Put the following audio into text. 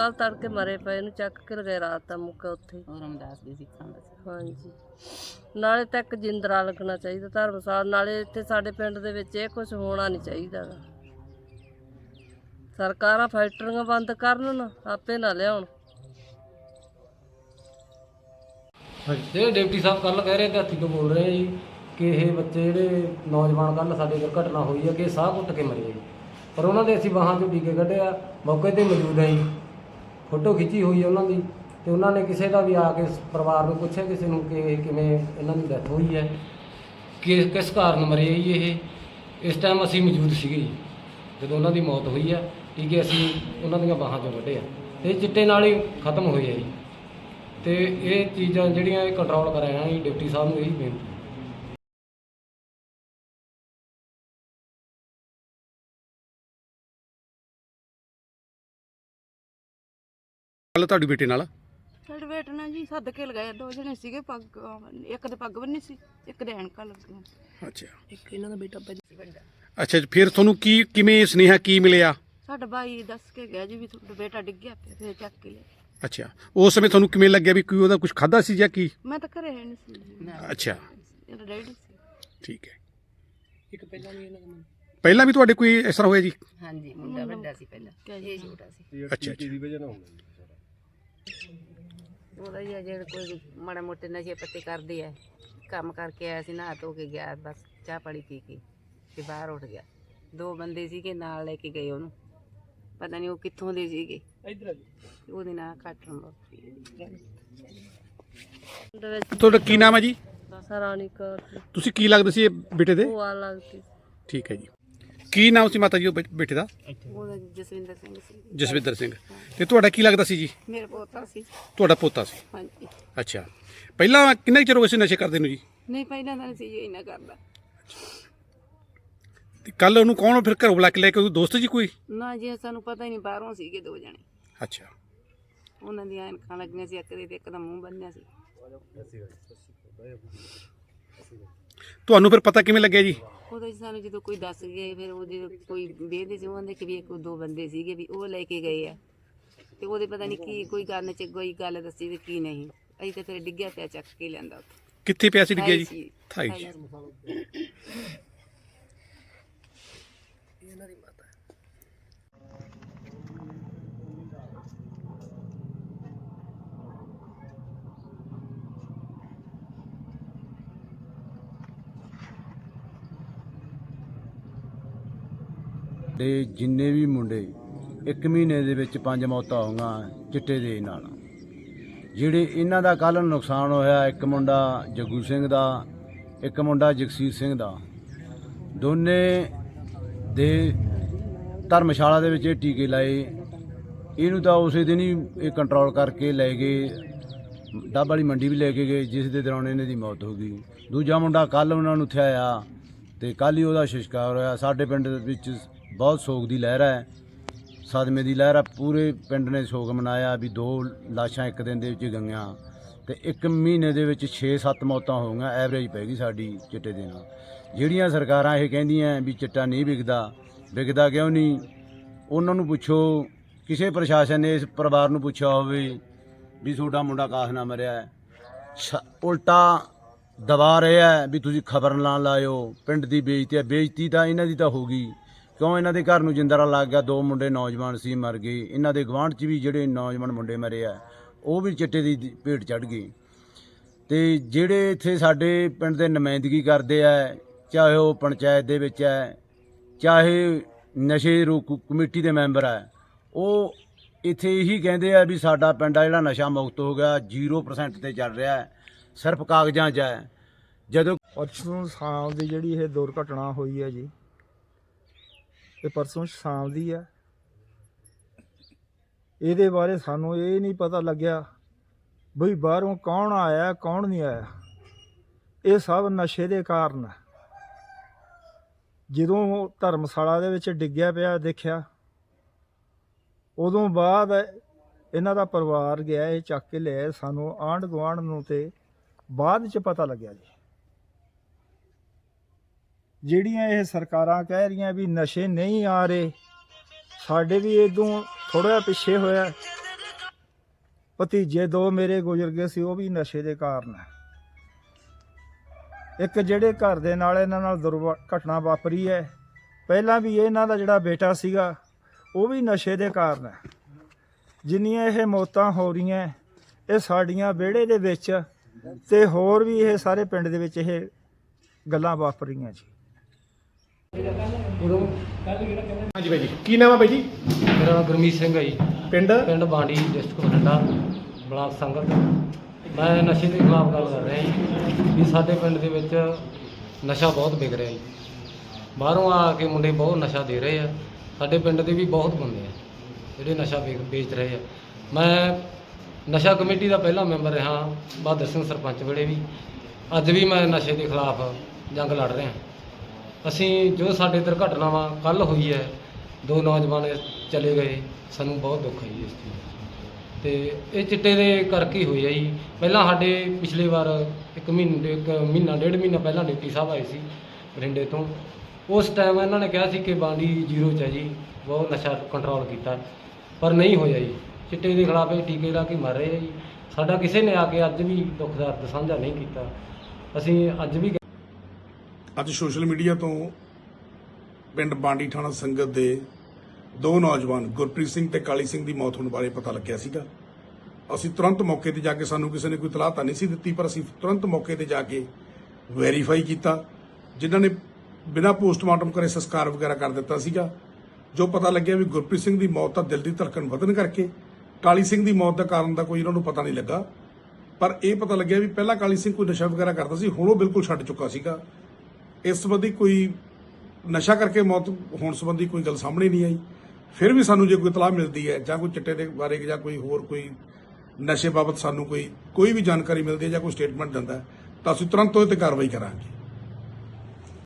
ਕੱਲ ਤੜਕੇ ਮਰੇ ਪਏ ਨੂੰ ਚੱਕ ਕੇ ਲਗਾਏ ਰਾਤ ਦਾ ਮੁੱਕਾ ਉੱਥੇ। ਉਹ ਰਮਦਾਸ ਦੇ ਸਿੱਖਾਂ ਦਾ ਸੀ। ਹਾਂਜੀ। ਨਾਲੇ ਤਾਂ ਇੱਕ ਜਿੰਦਰਾ ਲੱਗਣਾ ਚਾਹੀਦਾ ਧਰਮਸਾਲ ਨਾਲੇ ਇੱਥੇ ਸਾਡੇ ਪਿੰਡ ਦੇ ਵਿੱਚ ਇਹ ਕੁਝ ਹੋਣਾ ਨਹੀਂ ਚਾਹੀਦਾ। ਗਾ। ਸਰਕਾਰਾਂ ਫੈਕਟਰੀਆਂ ਬੰਦ ਕਰਨ ਨਾ ਆਪੇ ਨਾ ਲਿਆਉਣ। ਜਿਹੜੇ ਡਿਪਟੀ ਸਾਹਿਬ ਕੱਲ ਕਹਿ ਰਹੇ ਤੇ ਹੱਥੀ ਤੋਂ ਬੋਲ ਰਹੇ ਆ ਜੀ ਕਿ ਇਹ ਬੱਚੇ ਜਿਹੜੇ ਨੌਜਵਾਨ ਕੱਲ ਸਾਡੇ ਦੁਰਘਟਨਾ ਹੋਈ ਹੈ ਕਿ ਸਾਹ ਘੁੱਟ ਕੇ ਮਰੇ ਜੀ। ਪਰ ਉਹਨਾਂ ਦੇ ਅਸੀਂ ਬਾਹਾਂ ਚੋਂ ਟੀਕੇ ਕੱਢਿਆ ਮੌਕੇ ਤੇ ਮੌਜੂਦ ਹੈ ਜੀ। ਫੋਟੋ ਖਿੱਚੀ ਹੋਈ ਹੈ ਉਹਨਾਂ ਦੀ ਤੇ ਉਹਨਾਂ ਨੇ ਕਿਸੇ ਦਾ ਵੀ ਆ ਕੇ ਪਰਿਵਾਰ ਨੂੰ ਪੁੱਛਿਆ ਕਿਸੇ ਨੂੰ ਕਿ ਇਹ ਕਿਵੇਂ ਇਹਨਾਂ ਦੀ ਡੈਥ ਹੋਈ ਹੈ, ਕਿ ਕਿਸ ਕਾਰਨ ਮਰੇ ਆ ਜੀ ਇਹ? ਇਸ ਟਾਈਮ ਅਸੀਂ ਮੌਜੂਦ ਸੀਗੇ ਜੀ, ਜਦੋਂ ਉਹਨਾਂ ਦੀ ਮੌਤ ਹੋਈ ਹੈ ਟੀਕੇ ਅਸੀਂ ਉਹਨਾਂ ਦੀਆਂ ਬਾਹਾਂ ਚੋਂ ਕੱਢੇ ਆ ਤੇ ਇਹ ਚਿੱਟੇ ਨਾਲ ਹੀ ਖਤਮ ਹੋਏ ਆ ਜੀ। ਤੇ ਇਹ ਚੀਜ਼ਾਂ ਜਿਹੜੀਆਂ ਇਹ ਕੰਟਰੋਲ ਕਰਾਇਆ ਜੀ ਡਿਪਟੀ ਸਾਹਿਬ ਨੂੰ ਇਹੀ ਬੇਨਤੀ ਕੱਲ ਤੁਹਾਡੀ ਬੇਟੇ ਨਾਲ? ਸਾਡੇ ਬੇਟੇ ਨਾਲ ਜੀ ਸੱਦ ਕੇ ਲਗਾਏ ਦੋ ਜਣੇ ਸੀਗੇ ਪੱਗ ਇੱਕ ਦੇ ਪੱਗ ਬੰਨੀ ਸੀ ਇੱਕ ਦੇ ਐਨਕਾਂ ਲੱਗੀਆਂ। ਅੱਛਾ। ਇੱਕ ਇਹਨਾਂ ਦਾ ਬੇਟਾ ਪਹਿਲੇ ਅੱਛਾ ਜੀ, ਫਿਰ ਤੁਹਾਨੂੰ ਕੀ ਕਿਵੇਂ ਸੁਨੇਹਾ ਕੀ ਮਿਲਿਆ? ਸਾਡਾ ਭਾਈ ਦੱਸ ਕੇ ਗਿਆ ਜੀ ਵੀ ਤੁਹਾਡਾ ਬੇਟਾ ਡਿੱਗਿਆ ਪਿਆ ਫਿਰ ਚੱਕ ਕੇ ਲੈ ਅੱਛਾ। ਉਸ ਸਮੇਂ ਤੁਹਾਨੂੰ ਕਿਵੇਂ ਲੱਗਿਆ ਵੀ ਕੋਈ ਉਹਦਾ ਕੁਝ ਖਾਦਾ ਸੀ ਜਾਂ ਕੀ? ਮੈਂ ਤਾਂ ਘਰੇ ਹੈ ਨਹੀਂ ਸੀ ਜੀ। ਅੱਛਾ। ਇਹਦਾ ਡੈਡੀ ਸੀ। ਠੀਕ ਹੈ। ਇੱਕ ਪਹਿਲਾਂ ਵੀ ਇਹਨਾਂ ਦਾ ਪਹਿਲਾਂ ਵੀ ਤੁਹਾਡੇ ਕੋਈ ਇਸ ਤਰ੍ਹਾਂ ਹੋਇਆ ਜੀ? ਹਾਂਜੀ ਮੁੰਡਾ ਵੱਡਾ ਸੀ ਪਹਿਲਾਂ। ਇਹ ਛੋਟਾ ਸੀ। ਅੱਛਾ ਅੱਛਾ। ਉਹਦਾ ਹੀ ਆ ਜਿਹੜੇ ਕੋਈ ਮਾੜੇ ਮੋਟੇ ਨਸ਼ੇ ਪੱਤੇ ਕਰਦੇ ਆ ਕੰਮ ਕਰਕੇ ਆਇਆ ਸੀ ਨਹਾ ਧੋ ਕੇ ਗਿਆ ਬਸ ਚਾਹ ਪਾਣੀ ਪੀ ਕੇ ਤੇ ਬਾਹਰ ਉੱਠ ਗਿਆ। ਦੋ ਬੰਦੇ ਸੀਗੇ ਨਾਲ ਲੈ ਕੇ ਗਏ ਉਹਨੂੰ। ਪਤਾ ਨਹੀਂ ਉਹ ਕਿੱਥੋਂ ਦੇ ਸੀਗੇ। ਉਹਦੇ ਨਾਲ ਕੱਟ ਨੰਬਰ ਤੁਹਾਡਾ ਕੀ ਨਾਮ ਹੈ ਜੀ? ਸਰਾਣੀ ਕੌਰ। ਤੁਸੀਂ ਕੀ ਲੱਗਦੇ ਸੀ ਇਹ ਬੇਟੇ ਦੇ? ਭੂਆ ਲੱਗਦੀ। ਠੀਕ ਹੈ ਜੀ। ਕੀ ਨਾਮ ਸੀ ਮਾਤਾ ਜੀ ਉਹ ਬੇ- ਬੇਟੇ ਦਾ? ਉਹਦਾ ਜਸਵਿੰਦਰ ਸਿੰਘ ਸੀ। ਜਸਵਿੰਦਰ ਸਿੰਘ। ਤੇ ਤੁਹਾਡਾ ਕੀ ਲੱਗਦਾ ਸੀ ਜੀ? ਮੇਰਾ ਪੋਤਾ ਸੀ। ਤੁਹਾਡਾ ਪੋਤਾ ਸੀ। ਹਾਂਜੀ। ਅੱਛਾ। ਪਹਿਲਾਂ ਕਿੰਨਾ ਕੁ ਚਿਰ ਹੋ ਗਿਆ ਸੀ ਨਸ਼ੇ ਕਰਦੇ ਨੂੰ ਜੀ? ਨਹੀਂ ਪਹਿਲਾਂ ਤਾਂ ਸੀ ਜੀ ਇੰਨਾ ਕਰਦਾ। ਤੇ ਕੱਲ ਉਹਨੂੰ ਕੌਣ ਫਿਰ ਘਰੋਂ ਬੁਲਾ ਕੇ ਲੈ ਕੇ ਉਹ ਦੋਸਤ ਜੀ ਕੋਈ? ਨਾ ਜੀ ਸਾਨੂੰ ਪਤਾ ਹੀ ਨਹੀਂ ਬਾਹਰੋਂ ਸੀਗੇ ਦੋ ਜਣੇ। ਅੱਛਾ। ਉਹਨਾਂ ਦੀਆਂ ਐਨਕਾਂ ਲੱਗੀਆਂ ਸੀ ਇੱਕ ਦੇ ਤੇ ਇੱਕ ਦਾ ਮੂੰਹ ਬੰਨਿਆ ਸੀ। ਤੁਹਾਨੂੰ ਫਿਰ ਪਤਾ ਕਿਵੇਂ ਲੱਗਿਆ ਜੀ? ਉਹਦਾ ਜੀ ਸਾਨੂੰ ਜਦੋਂ ਕੋਈ ਦੱਸ ਗਏ ਫਿਰ ਉਹ ਜਦੋਂ ਕੋਈ ਵੇਖਦੇ ਸੀ ਉਹਦੇ ਕਿ ਵੀ ਇੱਕ ਦੋ ਬੰਦੇ ਸੀਗੇ ਵੀ ਉਹ ਲੈ ਕੇ ਗਏ ਆ। ਤੇ ਉਹਦੇ ਪਤਾ ਨਹੀਂ ਕੀ ਕੋਈ ਕਰਨ ਚ ਕੋਈ ਗੱਲ ਦੱਸੀ ਤੇ ਕੀ ਨਹੀਂ। ਅਸੀਂ ਤਾਂ ਫਿਰ ਡਿੱਗਿਆ ਪਿਆ ਚੱਕ ਕੇ ਉੱਥੇ। ਕਿੱਥੇ ਪਿਆ ਸੀ ਡਿੱਗਿਆ ਜੀ? ਥਾਈ ਥਾਈ ਥਾਈ ਜੀ। ਦੇ ਜਿੰਨੇ ਵੀ ਮੁੰਡੇ ਇੱਕ ਮਹੀਨੇ ਦੇ ਵਿੱਚ ਪੰਜ ਮੌਤਾਂ ਹੋਈਆਂ ਚਿੱਟੇ ਦੇ ਨਾਲ। ਜਿਹੜੇ ਇਹਨਾਂ ਦਾ ਕੱਲ ਨੁਕਸਾਨ ਹੋਇਆ, ਇੱਕ ਮੁੰਡਾ ਜੱਗੂ ਸਿੰਘ ਦਾ, ਇੱਕ ਮੁੰਡਾ ਜਗਸੀਰ ਸਿੰਘ ਦਾ। ਦੋਨੇ ਦੇ ਧਰਮਸ਼ਾਲਾ ਦੇ ਵਿੱਚ ਇਹ ਟੀਕੇ ਲਾਏ। ਇਹਨੂੰ ਤਾਂ ਉਸੇ ਦਿਨ ਹੀ ਇਹ ਕੰਟਰੋਲ ਕਰਕੇ ਲੈ ਗਏ। ਡੱਬ ਵਾਲੀ ਮੰਡੀ ਵੀ ਲੈ ਕੇ ਗਏ, ਜਿਸ ਦੇ ਦੌਰਾਨ ਇਹਨਾਂ ਦੀ ਮੌਤ ਹੋ ਗਈ। ਦੂਜਾ ਮੁੰਡਾ ਕੱਲ ਉਹਨਾਂ ਨੂੰ ਉੱਥੇ ਆਇਆ ਤੇ ਕੱਲ ਹੀ ਉਹਦਾ ਸ਼ਿਸ਼ਕਾਰ ਹੋਇਆ। ਸਾਡੇ ਪਿੰਡ ਵਿੱਚ ਬਹੁਤ ਸੋਗ ਦੀ ਲਹਿਰ ਹੈ। ਸਦਮੇ ਦੀ ਲਹਿਰ ਆ। ਪੂਰੇ ਪਿੰਡ ਨੇ ਸੋਗ ਮਨਾਇਆ ਵੀ ਦੋ ਲਾਸ਼ਾਂ ਇੱਕ ਦਿਨ ਦੇ ਵਿੱਚ ਗਈਆਂ। ਤੇ ਇੱਕ ਮਹੀਨੇ ਦੇ ਵਿੱਚ 6-7 ਮੌਤਾਂ ਹੋ ਗਈਆਂ। ਐਵਰੇਜ ਪੈ ਗਈ ਸਾਡੀ ਚਿੱਟੇ ਦੇ ਨਾਲ। ਜਿਹੜੀਆਂ ਸਰਕਾਰਾਂ ਇਹ ਕਹਿੰਦੀਆਂ ਵੀ ਚਿੱਟਾ ਨਹੀਂ ਵਿਕਦਾ ਵਿਕਦਾ ਕਿਉਂ ਨਹੀਂ? ਉਹਨਾਂ ਨੂੰ ਪੁੱਛੋ। ਕਿਸੇ ਪ੍ਰਸ਼ਾਸਨ ਨੇ ਇਸ ਪਰਿਵਾਰ ਨੂੰ ਪੁੱਛਿਆ ਹੋਵੇ ਵੀ ਤੁਹਾਡਾ ਮੁੰਡਾ ਕਾਸ ਨਾ ਮਰਿਆ ਛ- ਉਲਟਾ ਦਬਾ ਰਿਹਾ ਵੀ ਤੁਸੀਂ ਖਬਰ ਨਾ ਲਾਇਓ। ਪਿੰਡ ਦੀ ਬੇਇੱਜ਼ਤੀ ਹੈ। ਬੇਇੱਜ਼ਤੀ ਤਾਂ ਇਹਨਾਂ ਦੀ ਤਾਂ ਹੋ ਗਈ। ਕਿਉਂ ਇਹਨਾਂ ਦੇ ਘਰ ਨੂੰ ਜਿੰਦਰਾ ਲੱਗ ਗਿਆ? ਦੋ ਮੁੰਡੇ ਨੌਜਵਾਨ ਸੀ, ਮਰ ਗਏ। ਇਹਨਾਂ ਦੇ ਗਵਾਂਢ 'ਚ ਵੀ ਜਿਹੜੇ ਨੌਜਵਾਨ ਮੁੰਡੇ ਮਰੇ ਆ, ਉਹ ਵੀ ਚਿੱਟੇ ਦੀ ਭੇਟ ਚੜ ਗਈ ਤੇ ਜਿਹੜੇ ਇੱਥੇ ਸਾਡੇ ਪਿੰਡ ਦੇ ਨੁਮਾਇੰਦਗੀ ਕਰਦੇ ਆ, ਚਾਹੇ ਉਹ ਪੰਚਾਇਤ ਦੇ ਵਿੱਚ ਹੈ ਚਾਹੇ ਨਸ਼ੇ ਰੋਕ ਕਮੇਟੀ ਦੇ ਮੈਂਬਰ ਹੈ ਉਹ ਇੱਥੇ ਇਹੀ ਕਹਿੰਦੇ ਆ ਵੀ ਸਾਡਾ ਪਿੰਡ ਆ ਜਿਹੜਾ ਨਸ਼ਾ ਮੁਕਤ ਹੋ ਗਿਆ 0% ਤੇ ਚੱਲ ਰਿਹਾ ਹੈ, ਸਿਰਫ ਕਾਗਜ਼ਾਂ 'ਚ ਹੈ। ਜਦੋਂ ਪਰਸੋਂ ਸ਼ਾਮ ਦੀ ਜਿਹੜੀ ਇਹ ਦੁਰਘਟਨਾ ਹੋਈ ਹੈ ਜੀ ਇਹ ਪਰਸੋਂ ਸ਼ਾਮ ਦੀ ਹੈ ਇਹਦੇ ਬਾਰੇ ਸਾਨੂੰ ਇਹ ਨਹੀਂ ਪਤਾ ਲੱਗਿਆ ਬਈ ਬਾਹਰੋਂ ਕੌਣ ਆਇਆ, ਕੌਣ ਨਹੀਂ ਆਇਆ। ਇਹ ਸਭ ਨਸ਼ੇ ਦੇ ਕਾਰਨ ਜਦੋਂ ਉਹ ਧਰਮਸ਼ਾਲਾ ਦੇ ਵਿੱਚ ਡਿੱਗਿਆ ਪਿਆ ਦੇਖਿਆ, ਉਦੋਂ ਬਾਅਦ ਇਹਨਾਂ ਦਾ ਪਰਿਵਾਰ ਗਿਆ, ਇਹ ਚੱਕ ਕੇ ਲਿਆ ਸਾਨੂੰ ਆਂਢ ਗੁਆਂਢ ਨੂੰ ਤੇ ਬਾਅਦ ਚ ਪਤਾ ਲੱਗਿਆ ਜੀ। ਜਿਹੜੀਆਂ ਇਹ ਸਰਕਾਰਾਂ ਕਹਿ ਰਹੀਆਂ ਵੀ ਨਸ਼ੇ ਨਹੀਂ ਆ ਰਹੇ, ਸਾਡੇ ਵੀ ਇਦੋਂ ਥੋੜਾ ਪਿੱਛੇ ਹੋਇਆ। ਭਤੀਜੇ ਦੋ ਮੇਰੇ ਗੁਜ਼ਰ ਗਏ ਸੀ, ਉਹ ਵੀ ਨਸ਼ੇ ਦੇ ਕਾਰਨ ਹੈ। ਇੱਕ ਜਿਹੜੇ ਘਰ ਦੇ ਨਾਲ ਇਹਨਾਂ ਨਾਲ ਦੁਰਘਟਨਾ ਵਾਪਰੀ ਹੈ, ਪਹਿਲਾਂ ਵੀ ਇਹਨਾਂ ਦਾ ਜਿਹੜਾ ਬੇਟਾ ਸੀਗਾ, ਉਹ ਵੀ ਨਸ਼ੇ ਦੇ ਕਾਰਨ ਹੈ। ਜਿੰਨੀਆਂ ਇਹ ਮੌਤਾਂ ਹੋ ਰਹੀਆਂ, ਇਹ ਸਾਡੀਆਂ ਵਿਹੜੇ ਦੇ ਵਿੱਚ ਤੇ ਹੋਰ ਵੀ ਇਹ ਸਾਰੇ ਪਿੰਡ ਦੇ ਵਿੱਚ ਇਹ ਗੱਲਾਂ ਵਾਪਰੀਆਂ ਜੀ। ਹਾਂਜੀ ਬਾਈ ਜੀ ਕੀ ਨਾਮ ਹੈ ਬਾਈ ਜੀ? ਮੇਰਾ ਨਾਮ ਗੁਰਮੀਤ ਸਿੰਘ ਹੈ ਜੀ। ਪਿੰਡ? ਪਿੰਡ ਬਾਂਡੀ ਡਿਸਟ੍ਰਿਕਟ ਬਠਿੰਡਾ ਬਲਾਕ ਸੰਗਤ ਮੈਂ ਨਸ਼ੇ ਦੇ ਖਿਲਾਫ ਗੱਲ ਕਰ ਰਿਹਾ ਜੀ ਵੀ ਸਾਡੇ ਪਿੰਡ ਦੇ ਵਿੱਚ ਨਸ਼ਾ ਬਹੁਤ ਵਿਕ ਰਿਹਾ ਜੀ। ਬਾਹਰੋਂ ਆ ਕੇ ਮੁੰਡੇ ਬਹੁਤ ਨਸ਼ਾ ਦੇ ਰਹੇ ਆ। ਸਾਡੇ ਪਿੰਡ ਦੇ ਵੀ ਬਹੁਤ ਬੰਦੇ ਆ ਜਿਹੜੇ ਨਸ਼ਾ ਵੇਚ ਵੇਚ ਰਹੇ ਆ। ਮੈਂ ਨਸ਼ਾ ਕਮੇਟੀ ਦਾ ਪਹਿਲਾ ਮੈਂਬਰ ਰਿਹਾ ਬਹਾਦਰ ਸਿੰਘ ਸਰਪੰਚ ਵੇਲੇ ਵੀ। ਅੱਜ ਵੀ ਮੈਂ ਨਸ਼ੇ ਦੇ ਖਿਲਾਫ ਜੰਗ ਲੜ ਰਿਹਾ। ਅਸੀਂ ਜੋ ਸਾਡੇ ਦੁਰਘਟਨਾਵਾਂ ਕੱਲ ਹੋਈ ਹੈ, ਦੋ ਨੌਜਵਾਨ ਚਲੇ ਗਏ, ਸਾਨੂੰ ਬਹੁਤ ਦੁੱਖ ਹੈ ਜੀ ਇਸ ਚੀਜ਼ ਦਾ। ਤੇ ਇਹ ਚਿੱਟੇ ਦੇ ਕਰਕੇ ਹੀ ਹੋਈ ਹੈ ਜੀ। ਪਹਿਲਾਂ ਸਾਡੇ ਪਿਛਲੇ ਵਾਰ ਇੱਕ ਮਹੀਨੇ, ਇੱਕ ਮਹੀਨਾ, ਡੇਢ ਮਹੀਨਾ ਪਹਿਲਾਂ ਡਿਪਟੀ ਸਾਹਿਬ ਆਏ ਸੀ ਬਰਿੰਡੇ ਤੋਂ। ਉਸ ਟਾਈਮ ਇਹਨਾਂ ਨੇ ਕਿਹਾ ਸੀ ਕਿ ਬਾਂਡੀ ਜ਼ੀਰੋ 'ਚ ਹੈ ਜੀ, ਬਹੁਤ ਨਸ਼ਾ ਕੰਟਰੋਲ ਕੀਤਾ। ਪਰ ਨਹੀਂ ਹੋਇਆ ਜੀ। ਚਿੱਟੇ ਦੇ ਖਿਲਾਫ ਇਹ ਟੀਕੇ ਲਾ ਕੇ ਮਰ ਰਹੇ ਆ ਜੀ। ਸਾਡਾ ਕਿਸੇ ਨੇ ਆ ਕੇ ਅੱਜ ਵੀ ਦੁੱਖ ਦਰਦ ਸਾਂਝਾ ਨਹੀਂ ਕੀਤਾ। ਅਸੀਂ ਅੱਜ ਵੀ ਅੱਜ ਸੋਸ਼ਲ ਮੀਡੀਆ ਤੋਂ ਪਿੰਡ ਬਾਂਡੀ ਥਾਣਾ ਸੰਗਤ ਦੇ ਦੋ ਨੌਜਵਾਨ, ਗੁਰਪ੍ਰੀਤ ਸਿੰਘ ਤੇ ਕਾਲੀ ਸਿੰਘ ਦੀ ਮੌਤ ਹੋਣ ਬਾਰੇ ਪਤਾ ਲੱਗਿਆ ਸੀਗਾ। ਅਸੀਂ ਤੁਰੰਤ ਮੌਕੇ ਤੇ ਜਾ ਕੇ ਸਾਨੂੰ ਕਿਸੇ ਨੇ ਕੋਈ ਤਲਾਹ ਤਾਂ ਨਹੀਂ ਸੀ ਦਿੱਤੀ, ਪਰ ਅਸੀਂ ਤੁਰੰਤ ਮੌਕੇ ਤੇ ਜਾ ਕੇ ਵੈਰੀਫਾਈ ਕੀਤਾ, ਜਿਨ੍ਹਾਂ ਨੇ ਬਿਨਾਂ ਪੋਸਟਮਾਰਟਮ ਕਰੇ ਸੰਸਕਾਰ ਵਗੈਰਾ ਕਰ ਦਿੱਤਾ ਸੀਗਾ। ਜੋ ਪਤਾ ਲੱਗਿਆ ਵੀ ਗੁਰਪ੍ਰੀਤ ਸਿੰਘ ਦੀ ਮੌਤ ਤਾਂ ਦਿਲ ਦੀ ਧੜਕਣ ਵਧਣ ਕਰਕੇ, ਕਾਲੀ ਸਿੰਘ ਦੀ ਮੌਤ ਦਾ ਕਾਰਨ ਦਾ ਕੋਈ ਇਹਨਾਂ ਨੂੰ ਪਤਾ ਨਹੀਂ ਲੱਗਾ। ਪਰ ਇਹ ਪਤਾ ਲੱਗਿਆ ਵੀ ਪਹਿਲਾਂ ਕਾਲੀ ਸਿੰਘ ਕੋਈ ਨਸ਼ਾ ਵਗੈਰਾ ਕਰਦਾ ਸੀ, ਹੁਣ ਉਹ ਬਿਲਕੁਲ ਛੱਡ ਚੁੱਕਾ ਸੀਗਾ। ਇਸ ਸੰਬੰਧੀ ਕੋਈ ਨਸ਼ਾ ਕਰਕੇ ਮੌਤ ਹੋਣ ਸੰਬੰਧੀ ਕੋਈ ਗੱਲ ਸਾਹਮਣੇ ਨਹੀਂ ਆਈ। ਫਿਰ ਵੀ ਸਾਨੂੰ ਜੇ ਕੋਈ ਇਤਲਾਹ ਮਿਲਦੀ ਹੈ ਜਾਂ ਕੋਈ ਚਿੱਟੇ ਦੇ ਬਾਰੇ ਜਾਂ ਕੋਈ ਹੋਰ ਕੋਈ ਨਸ਼ੇ ਬਾਬਤ ਸਾਨੂੰ ਕੋਈ ਕੋਈ ਵੀ ਜਾਣਕਾਰੀ ਮਿਲਦੀ ਹੈ ਜਾਂ ਕੋਈ ਸਟੇਟਮੈਂਟ ਦਿੰਦਾ ਤਾਂ ਅਸੀਂ ਤੁਰੰਤ ਉਹਦੇ ਤੇ ਕਾਰਵਾਈ ਕਰਾਂਗੇ।